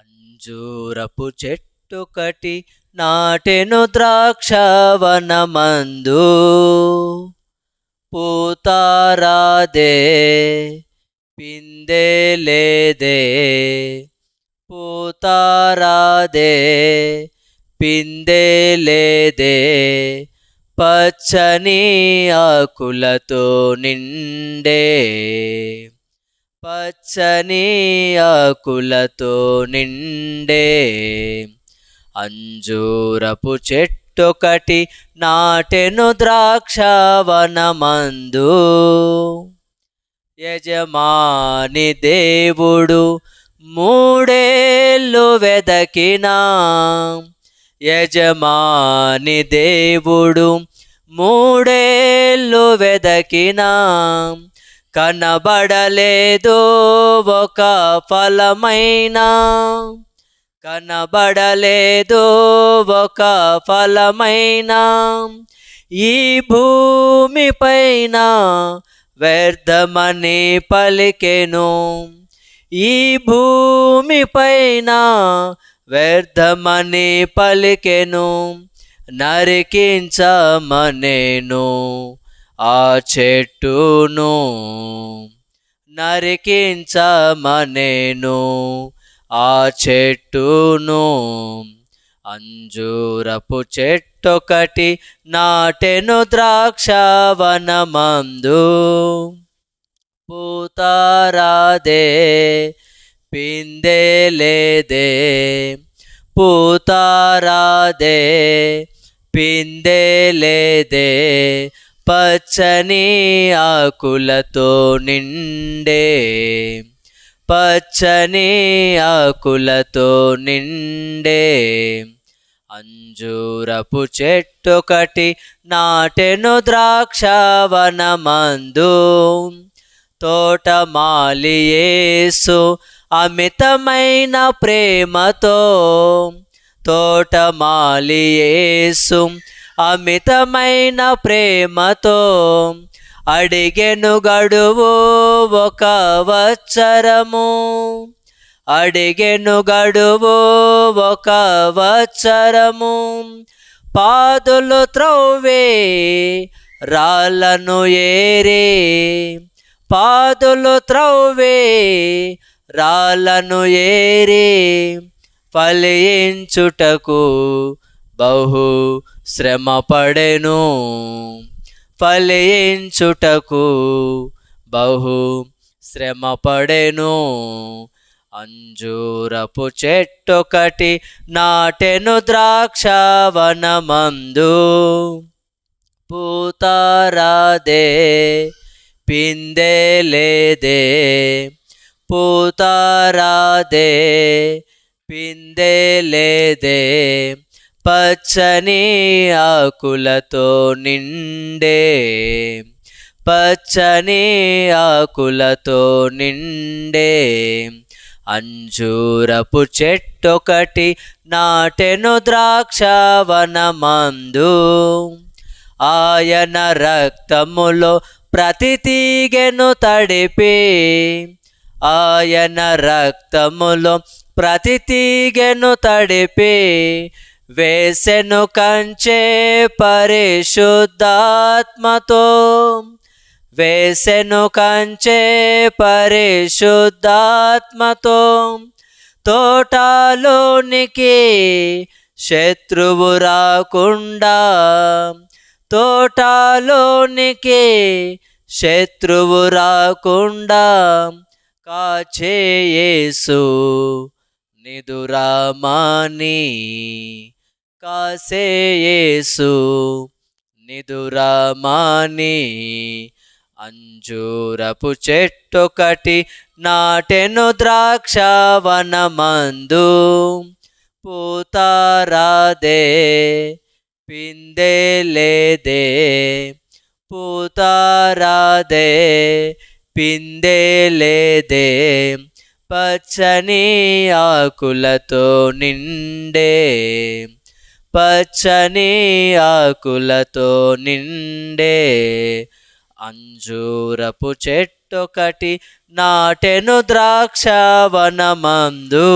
అంజూరపు చెట్టుకటి నాటెను ద్రాక్షవనమందు. పూతారాదే పిందే లేదే. పూతారాదే పిందే లేదే. పచ్చని ఆకులతో నిండే పచ్చని ఆకులతో నిండే అంజూరపు చెట్టొకటి నాటెను ద్రాక్షవనమందు. యజమాని దేవుడు మూడేళ్ళు వెదకినా యజమాని దేవుడు మూడేళ్ళు వెదకినా కనబడలేదు ఒక ఫలమైనా. కనబడలేదు ఒక ఫలమైనా. ఈ భూమిపైన వ్యర్థమని పలికెను. ఈ భూమిపైన వ్యర్థమని పలికెను. నరికించమనేను. ఆ చెట్టును నరికించమనేను. ఆ చెట్టును అంజూరపు చెట్టొకటి నాటెను ద్రాక్షవనమందు. పూతారాదే పిందే లేదే పూతారాదే పిందే లేదే పచ్చని ఆకులతో నిండే పచ్చని ఆకులతో నిండే. అంజూరపు చెట్టొకటి నాటెను ద్రాక్షవనమందు. తోటమాలియేసు అమితమైన ప్రేమతో. తోటమాలియేసు అమితమైన ప్రేమతో అడిగెను గడువు ఒక వచ్చరము అడిగెను గడువు ఒక వచ్చరము పాదులు త్రవ్వే రాళ్ళను ఏరే. పాదులు త్రవ్వే రాళ్ళను ఏరే. ఫలించుటకు బహు శ్రమ పడెను. ఫలించుటకు బహు శ్రమ పడెను. అంజూరపు చెట్టొకటి నాటెను ద్రాక్షవనమందు. పూతారాదే పిందే లేదే పూతారాదే పిందే లేదే పచ్చని ఆకులతో నిండే పచ్చని ఆకులతో నిండే అంజూరపు చెట్టొకటి నాటెను ద్రాక్షవనమందు. ఆయన రక్తములో ప్రతి తీగెను తడిపి ఆయన రక్తములో ప్రతి తీగెను తడిపి వేసెను కంచే పరిశుద్ధాత్మతో. వేసెను కంచే పరిశుద్ధాత్మతో. తోటలోనికి శత్రువు రాకుండా. తోటలోనికి శత్రువు రాకుండా. కాచేయేసు నిదురామాని. కాసేయేసు నిదురమాని అంజూరపు చెట్టొకటి నాటెను ద్రాక్షవనమందు. పూతారాదే పిందే లేదే. పూతారాదే పిందే లేదే. పచ్చని ఆకులతో నిండే పచ్చని ఆకులతో నిండే అంజూరపు చెట్టొకటి నాటెను ద్రాక్ష వనమందు